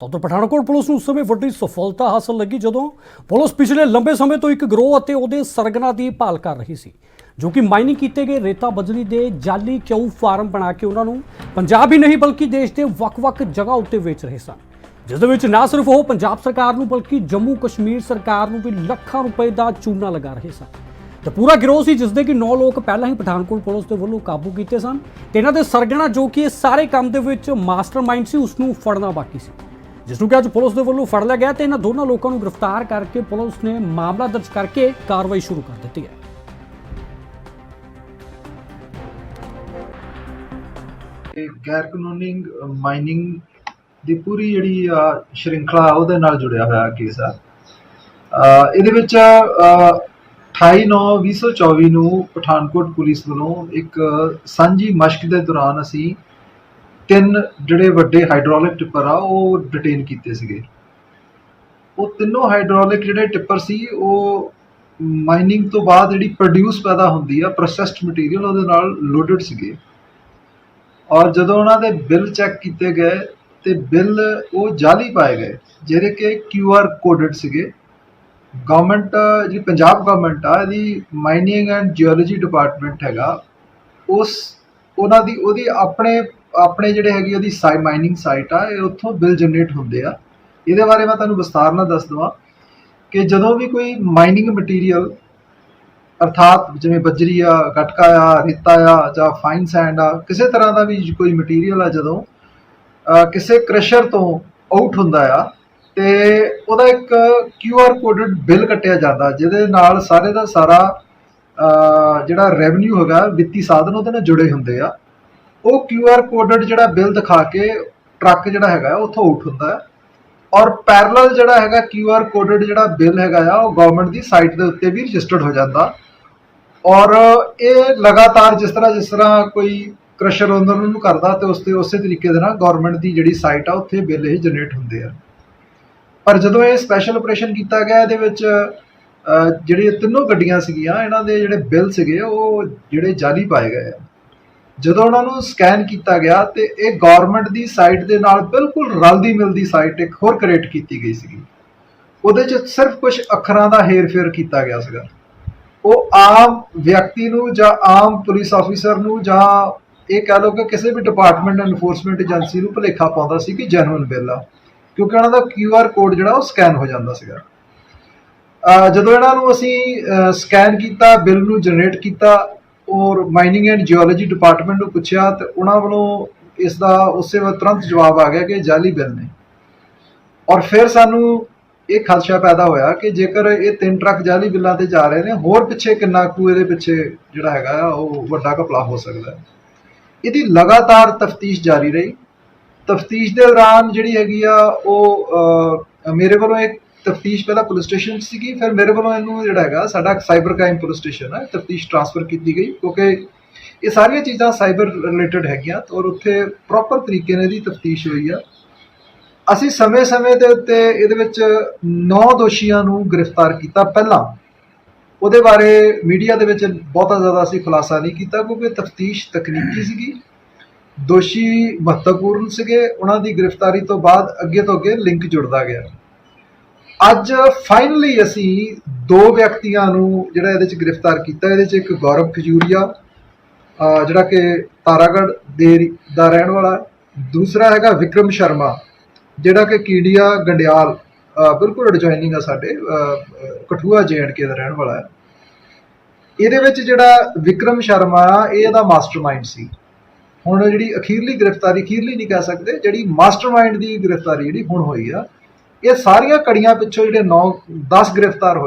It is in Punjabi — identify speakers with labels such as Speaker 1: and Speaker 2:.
Speaker 1: ਤਾਂ ਉੱਧਰ ਪਠਾਨਕੋਟ ਪੁਲਿਸ ਨੂੰ ਉਸ ਸਮੇਂ ਵੱਡੀ ਸਫਲਤਾ ਹਾਸਲ ਲੱਗੀ ਜਦੋਂ ਪੁਲਿਸ ਪਿਛਲੇ ਲੰਬੇ ਸਮੇਂ ਤੋਂ ਇੱਕ ਗਰੋਹ ਅਤੇ ਉਹਦੇ ਸਰਗਨਾ ਦੀ ਭਾਲ ਕਰ ਰਹੀ ਸੀ, ਜੋ ਕਿ ਮਾਈਨਿੰਗ ਕੀਤੇ ਗਏ ਰੇਤਾ ਬਜਰੀ ਦੇ ਜਾਲੀ ਕਿਉ ਫਾਰਮ ਬਣਾ ਕੇ ਉਹਨਾਂ ਨੂੰ ਪੰਜਾਬ ਹੀ ਨਹੀਂ ਬਲਕਿ ਦੇਸ਼ ਦੇ ਵੱਖ-ਵੱਖ ਜਗ੍ਹਾ ਉੱਤੇ ਵੇਚ ਰਹੇ ਸਨ। ਜਿਸ ਦੇ ਵਿੱਚ ਨਾ ਸਿਰਫ ਉਹ ਪੰਜਾਬ ਸਰਕਾਰ ਨੂੰ ਬਲਕਿ ਜੰਮੂ ਕਸ਼ਮੀਰ ਸਰਕਾਰ ਨੂੰ ਵੀ ਲੱਖਾਂ ਰੁਪਏ ਦਾ ਚੂਨਾ ਲਗਾ ਰਹੇ ਸਨ। ਤੇ ਪੂਰਾ ਗਿਰੋਹ ਸੀ ਜਿਸ ਦੇ ਕਿ 9 ਲੋਕ ਪਹਿਲਾਂ ਹੀ ਪਠਾਨਕੋਟ ਪੁਲਿਸ ਦੇ ਵੱਲੋਂ ਕਾਬੂ ਕੀਤੇ ਸਨ ਤੇ ਇਹਨਾਂ ਦੇ ਸਰਗਣਾ ਜੋ ਕਿ ਇਹ ਸਾਰੇ ਕੰਮ ਦੇ ਵਿੱਚ ਮਾਸਟਰਮਾਈਂਡ ਸੀ, ਉਸ ਨੂੰ ਫੜਨਾ ਬਾਕੀ ਸੀ। ਜਿਸ ਨੂੰ ਕਿ ਅੱਜ ਪੁਲਿਸ ਦੇ ਵੱਲੋਂ ਫੜ ਲਿਆ ਗਿਆ ਤੇ ਇਹਨਾਂ ਦੋਨਾਂ ਲੋਕਾਂ ਨੂੰ ਗ੍ਰਿਫਤਾਰ ਕਰਕੇ ਪੁਲਿਸ ਨੇ ਮਾਮਲਾ ਦਰਜ ਕਰਕੇ ਕਾਰਵਾਈ ਸ਼ੁਰੂ ਕਰ ਦਿੱਤੀ ਹੈ।
Speaker 2: ਗੈਰ ਕਾਨੂੰਨੀ ਮਾਈਨਿੰਗ ਦੀ ਪੂਰੀ ਜਿਹੜੀ ਆ ਸ਼੍ਰਿੰਖਲਾ ਉਹਦੇ ਨਾਲ ਜੁੜਿਆ ਹੋਇਆ ਕੇਸ ਆ। ਇਹਦੇ ਵਿੱਚ 28/9/2024 ਨੂੰ ਪਠਾਨਕੋਟ ਪੁਲਿਸ ਵੱਲੋਂ ਇੱਕ ਸਾਂਝੀ ਮਸ਼ਕ ਦੇ ਦੌਰਾਨ ਅਸੀਂ ਤਿੰਨ ਜਿਹੜੇ ਵੱਡੇ ਹਾਈਡ੍ਰੋਲਿਕ ਟਿੱਪਰ ਆ, ਉਹ ਡਿਟੇਨ ਕੀਤੇ ਸੀਗੇ। ਉਹ ਤਿੰਨੋਂ ਹਾਈਡ੍ਰੋਲਿਕ ਜਿਹੜੇ ਟਿੱਪਰ ਸੀ, ਉਹ ਮਾਈਨਿੰਗ ਤੋਂ ਬਾਅਦ ਜਿਹੜੀ ਪ੍ਰੋਡਿਊਸ ਪੈਦਾ ਹੁੰਦੀ ਆ ਪ੍ਰੋਸੈਸਡ ਮਟੀਰੀਅਲ ਉਹਦੇ ਨਾਲ ਲੋਡਡ ਸੀਗੇ। ਔਰ ਜਦੋਂ ਉਹਨਾਂ ਦੇ ਬਿੱਲ ਚੈੱਕ ਕੀਤੇ ਗਏ, ਤੇ ਬਿੱਲ ਉਹ ਜਾਲੀ ਪਾਏ ਗਏ, ਜਿਹੜੇ ਕਿ ਕਿਊ ਆਰ ਕੋਡਡ ਸੀਗੇ। ਗਵਰਨਮੈਂਟ ਜਿਹੜੀ ਪੰਜਾਬ ਗਵਰਨਮੈਂਟ ਆ, ਇਹਦੀ ਮਾਈਨਿੰਗ ਐਂਡ ਜੀਓਲੋਜੀ ਡਿਪਾਰਟਮੈਂਟ ਹੈਗਾ, ਉਸ, ਉਹਨਾਂ ਦੀ, ਉਹਦੀ ਆਪਣੇ ਆਪਣੇ ਜਿਹੜੇ ਹੈਗੀ ਉਹਦੀ ਸਾਈ ਮਾਈਨਿੰਗ ਸਾਈਟ ਆ, ਇਹ ਉੱਥੋਂ ਬਿੱਲ ਜਨਰੇਟ ਹੁੰਦੇ ਆ। ਇਹਦੇ ਬਾਰੇ ਮੈਂ ਤੁਹਾਨੂੰ ਵਿਸਤਾਰ ਨਾਲ ਦੱਸ ਦਵਾਂ ਕਿ ਜਦੋਂ ਵੀ ਕੋਈ ਮਾਈਨਿੰਗ ਮਟੀਰੀਅਲ ਅਰਥਾਤ ਜਿਵੇਂ ਬੱਜਰੀ ਆ, ਗਟਕਾ ਆ, ਰੇਤਾ ਆ ਜਾਂ ਫਾਈਨ ਸੈਂਡ ਆ, ਕਿਸੇ ਤਰ੍ਹਾਂ ਦਾ ਵੀ ਕੋਈ ਮਟੀਰੀਅਲ ਆ ਜਦੋਂ ਕਿਸੇ ਕ੍ਰਸ਼ਰ ਤੋਂ ਆਊਟ ਹੁੰਦਾ ਆ, ਤੇ ਉਹਦਾ ਇੱਕ ਕਿਊ ਆਰ ਕੋਡਡ ਬਿੱਲ ਕੱਟਿਆ ਜਾਂਦਾ, ਜਿਹਦੇ ਨਾਲ ਸਾਰੇ ਦਾ ਸਾਰਾ ਜਿਹੜਾ ਰੈਵਨਿਊ ਹੈਗਾ ਵਿੱਤੀ ਸਾਧਨ ਉਹਦੇ ਨਾਲ ਜੁੜੇ ਹੁੰਦੇ ਆ। ਉਹ ਕਿਊ ਆਰ ਕੋਡਡ ਜਿਹੜਾ ਬਿੱਲ ਦਿਖਾ ਕੇ ਟਰੱਕ ਜਿਹੜਾ ਹੈਗਾ ਉੱਥੋਂ ਆਊਟ ਹੁੰਦਾ ਹੈ। ਔਰ ਪੈਰਲਲ ਜਿਹੜਾ ਹੈਗਾ ਕਿਊ ਆਰ ਕੋਡਡ ਜਿਹੜਾ ਬਿੱਲ ਹੈਗਾ ਆ ਉਹ ਗਵਰਨਮੈਂਟ ਦੀ ਸਾਈਟ ਦੇ ਉੱਤੇ ਵੀ ਰਜਿਸਟਰਡ ਹੋ ਜਾਂਦਾ। ਔਰ ਇਹ ਲਗਾਤਾਰ ਜਿਸ ਤਰ੍ਹਾਂ ਜਿਸ ਤਰ੍ਹਾਂ ਕੋਈ ਕ੍ਰਸ਼ਰ ਉਹਨਾਂ ਨੂੰ ਕਰਦਾ ਤੇ ਉਸ ਤੇ ਉਸੇ ਤਰੀਕੇ ਦੇ ਨਾਲ ਗਵਰਨਮੈਂਟ ਦੀ ਜਿਹੜੀ ਸਾਈਟ ਆ ਉੱਥੇ ਬਿੱਲ ਇਹ ਜਨਰੇਟ ਹੁੰਦੇ ਆ। ਪਰ ਜਦੋਂ ਇਹ ਸਪੈਸ਼ਲ ਆਪਰੇਸ਼ਨ ਕੀਤਾ ਗਿਆ ਇਹਦੇ ਵਿੱਚ ਅਹ, ਜਿਹੜੀਆਂ ਤਿੰਨੋਂ ਗੱਡੀਆਂ ਸੀਗੀਆਂ ਇਹਨਾਂ ਦੇ ਜਿਹੜੇ ਬਿੱਲ ਸੀਗੇ ਉਹ ਜਿਹੜੇ ਜਾਲੀ ਪਾਏ ਗਏ ਆ। ਜਦੋਂ ਉਹਨਾਂ ਨੂੰ ਸਕੈਨ ਕੀਤਾ ਗਿਆ ਤੇ ਇਹ ਗਵਰਨਮੈਂਟ ਦੀ ਸਾਈਟ ਦੇ ਨਾਲ ਬਿਲਕੁਲ ਰਲਦੀ ਮਿਲਦੀ ਸਾਈਟ ਇੱਕ ਹੋਰ ਕ੍ਰੀਏਟ ਕੀਤੀ ਗਈ ਸੀਗੀ। ਉਹਦੇ 'ਚ ਸਿਰਫ ਕੁਝ ਅੱਖਰਾਂ ਦਾ ਹੇਰ-ਫੇਰ ਕੀਤਾ ਗਿਆ ਸੀਗਾ। ਉਹ ਆਮ ਵਿਅਕਤੀ ਨੂੰ ਜਾਂ ਆਮ ਪੁਲਿਸ ਆਫੀਸਰ ਨੂੰ ਜਾਂ ਇਹ ਕਹਿ ਲਓ ਕਿ ਕਿਸੇ ਵੀ ਡਿਪਾਰਟਮੈਂਟ ਐਨਫੋਰਸਮੈਂਟ ਏਜੰਸੀ ਨੂੰ ਭੁਲੇਖਾ ਪਾਉਂਦਾ ਸੀ ਕਿ ਜੈਨੂਇਨ ਬਿੱਲ ਆ, ਕਿਉਂਕਿ ਉਹਨਾਂ ਦਾ ਕਿਊ ਆਰ ਕੋਡ ਜਿਹੜਾ ਉਹ ਸਕੈਨ ਹੋ ਜਾਂਦਾ ਸੀਗਾ। ਜਦੋਂ ਇਹਨਾਂ ਨੂੰ ਅਸੀਂ ਸਕੈਨ ਕੀਤਾ ਬਿੱਲ ਨੂੰ ਜਨਰੇਟ ਕੀਤਾ ਔਰ ਮਾਈਨਿੰਗ ਐਂਡ ਜੀਓਲੋਜੀ ਡਿਪਾਰਟਮੈਂਟ ਨੂੰ ਪੁੱਛਿਆ ਤੇ ਉਹਨਾਂ ਵੱਲੋਂ ਇਸ ਦਾ ਉਸੇ ਵਕਤ ਤੁਰੰਤ ਜਵਾਬ ਆ ਗਿਆ ਕਿ ਇਹ ਜਾਲੀ ਬਿੱਲ ਨੇ। ਔਰ ਫਿਰ ਸਾਨੂੰ ਇਹ ਖਦਸ਼ਾ ਪੈਦਾ ਹੋਇਆ ਕਿ ਜੇਕਰ ਇਹ ਤਿੰਨ ਟਰੱਕ ਜਾਲੀ ਬਿੱਲਾਂ ਤੇ ਜਾ ਰਹੇ ਨੇ, ਹੋਰ ਪਿੱਛੇ ਕਿੰਨਾ ਕੁ ਇਹਦੇ ਪਿੱਛੇ ਜਿਹੜਾ ਹੈਗਾ ਆ, ਉਹ ਵੱਡਾ ਘਪਲਾ ਹੋ ਸਕਦਾ। ਹੈ ਇਹਦੀ ਲਗਾਤਾਰ ਤਫਤੀਸ਼ ਜਾਰੀ ਰਹੀ। ਤਫਤੀਸ਼ ਦੇ ਦੌਰਾਨ ਜਿਹੜੀ ਹੈਗੀ ਆ, ਉਹ ਮੇਰੇ ਵੱਲੋਂ ਇੱਕ ਤਫਤੀਸ਼ ਪਹਿਲਾਂ ਪੁਲਿਸ ਸਟੇਸ਼ਨ 'ਚ ਸੀਗੀ, ਫਿਰ ਮੇਰੇ ਵੱਲੋਂ ਇਹਨੂੰ ਜਿਹੜਾ ਹੈਗਾ, ਸਾਡਾ ਸਾਈਬਰ ਕ੍ਰਾਈਮ ਪੁਲਿਸ ਸਟੇਸ਼ਨ ਹੈ, ਤਫਤੀਸ਼ ਟ੍ਰਾਂਸਫਰ ਕੀਤੀ ਗਈ, ਕਿਉਂਕਿ ਇਹ ਸਾਰੀਆਂ ਚੀਜ਼ਾਂ ਸਾਈਬਰ ਰਿਲੇਟਡ ਹੈਗੀਆਂ ਔਰ ਉੱਥੇ ਪ੍ਰੋਪਰ ਤਰੀਕੇ ਨਾਲ ਇਹਦੀ ਤਫਤੀਸ਼ ਹੋਈ ਆ। ਅਸੀਂ ਸਮੇਂ-ਸਮੇਂ ਦੇ ਉੱਤੇ ਇਹਦੇ ਵਿੱਚ 9 ਦੋਸ਼ੀਆਂ ਨੂੰ ਗ੍ਰਿਫਤਾਰ ਕੀਤਾ ਪਹਿਲਾਂ। ਉਹਦੇ ਬਾਰੇ ਮੀਡੀਆ ਦੇ ਵਿੱਚ ਬਹੁਤਾ ਜ਼ਿਆਦਾ ਅਸੀਂ ਖੁਲਾਸਾ ਨਹੀਂ ਕੀਤਾ, ਕਿਉਂਕਿ ਤਫਤੀਸ਼ ਤਕਨੀਕੀ ਸੀਗੀ। ਦੋਸ਼ੀ ਮਹੱਤਵਪੂਰਨ ਸੀਗੇ, ਉਹਨਾਂ ਦੀ ਗ੍ਰਿਫਤਾਰੀ ਤੋਂ ਬਾਅਦ ਅੱਗੇ ਤੋਂ ਅੱਗੇ ਲਿੰਕ ਜੁੜਦਾ ਗਿਆ। ਅੱਜ ਫਾਈਨਲੀ ਅਸੀਂ ਦੋ ਵਿਅਕਤੀਆਂ ਨੂੰ ਜਿਹੜਾ ਇਹਦੇ ਚ ਗ੍ਰਿਫਤਾਰ ਕੀਤਾ ਇਹਦੇ ਚ ਇੱਕ ਗੌਰਵ ਖਜੂਰੀਆ ਜਿਹੜਾ ਕਿ ਤਾਰਾਗੜ੍ਹ ਦੇ ਦਾ ਰਹਿਣ ਵਾਲਾ ਦੂਸਰਾ ਹੈਗਾ ਵਿਕਰਮ ਸ਼ਰਮਾ ਜਿਹੜਾ ਕਿ ਕੀੜੀਆ ਗੰਡਿਆਲ ਬਿਲਕੁਲ ਅਡਜੋਇਨਿੰਗ ਆ ਸਾਡੇ ਅਹ, ਅਹ, ਕਠੂਆ ਕੇ ਦਾ ਰਹਿਣ ਵਾਲਾ ਹੈ। ਇਹਦੇ ਵਿੱਚ ਜਿਹੜਾ ਵਿਕਰਮ ਸ਼ਰਮਾ ਆ, ਇਹ ਇਹਦਾ ਮਾਸਟਰਮਾਈਂਡ ਸੀ। ਹੁਣ ਜਿਹੜੀ ਅਖੀਰਲੀ ਗ੍ਰਿਫਤਾਰੀ ਅਖੀਰਲੀ ਨਹੀਂ ਕਹਿ ਸਕਦੇ ਜਿਹੜੀ ਮਾਸਟਰਮਾਈਂਡ ਦੀ ਗ੍ਰਿਫਤਾਰੀ ਜਿਹੜੀ ਹੁਣ ਹੋਈ ਆ ਇਹ ਸਾਰੀਆਂ ਕੜੀਆਂ ਪਿੱਛੋਂ ਜਿਹੜੇ 9 10 ਗ੍ਰਿਫਤਾਰ ਹੋਏ